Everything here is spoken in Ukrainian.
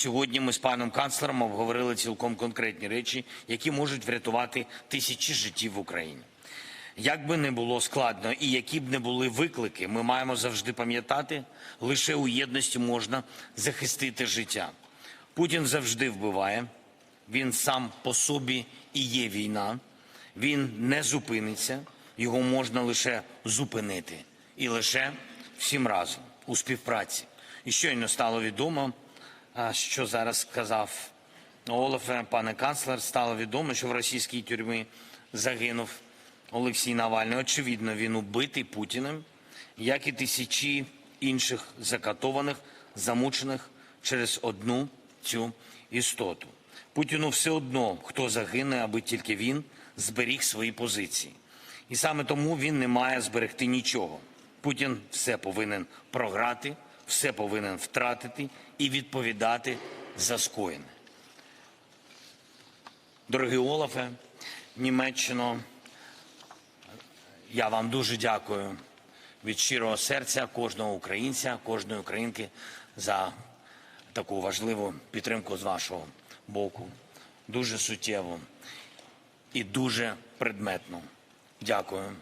Сьогодні ми з паном канцлером обговорили цілком конкретні речі, які можуть врятувати тисячі життів в Україні. Як би не було складно і які б не були виклики, ми маємо завжди пам'ятати, лише у єдності можна захистити життя. Путін завжди вбиває, він сам по собі і є війна. Він не зупиниться, його можна лише зупинити. І лише всім разом у співпраці. І щойно стало відомо, що зараз сказав Олафе, пане канцлер, стало відомо, що в російській тюрмі загинув Олексій Навальний. Очевидно, він убитий Путіним, як і тисячі інших закатованих, замучених через одну цю істоту. Путіну все одно, хто загине, аби тільки він зберіг свої позиції. І саме тому він не має зберегти нічого. Путін все повинен програти, все повинен втратити і відповідати за скоєне. Дорогий Олафе, Німеччино, я вам дуже дякую від щирого серця кожного українця, кожної українки за таку важливу підтримку з вашого боку. Дуже суттєво і дуже предметно. Дякую.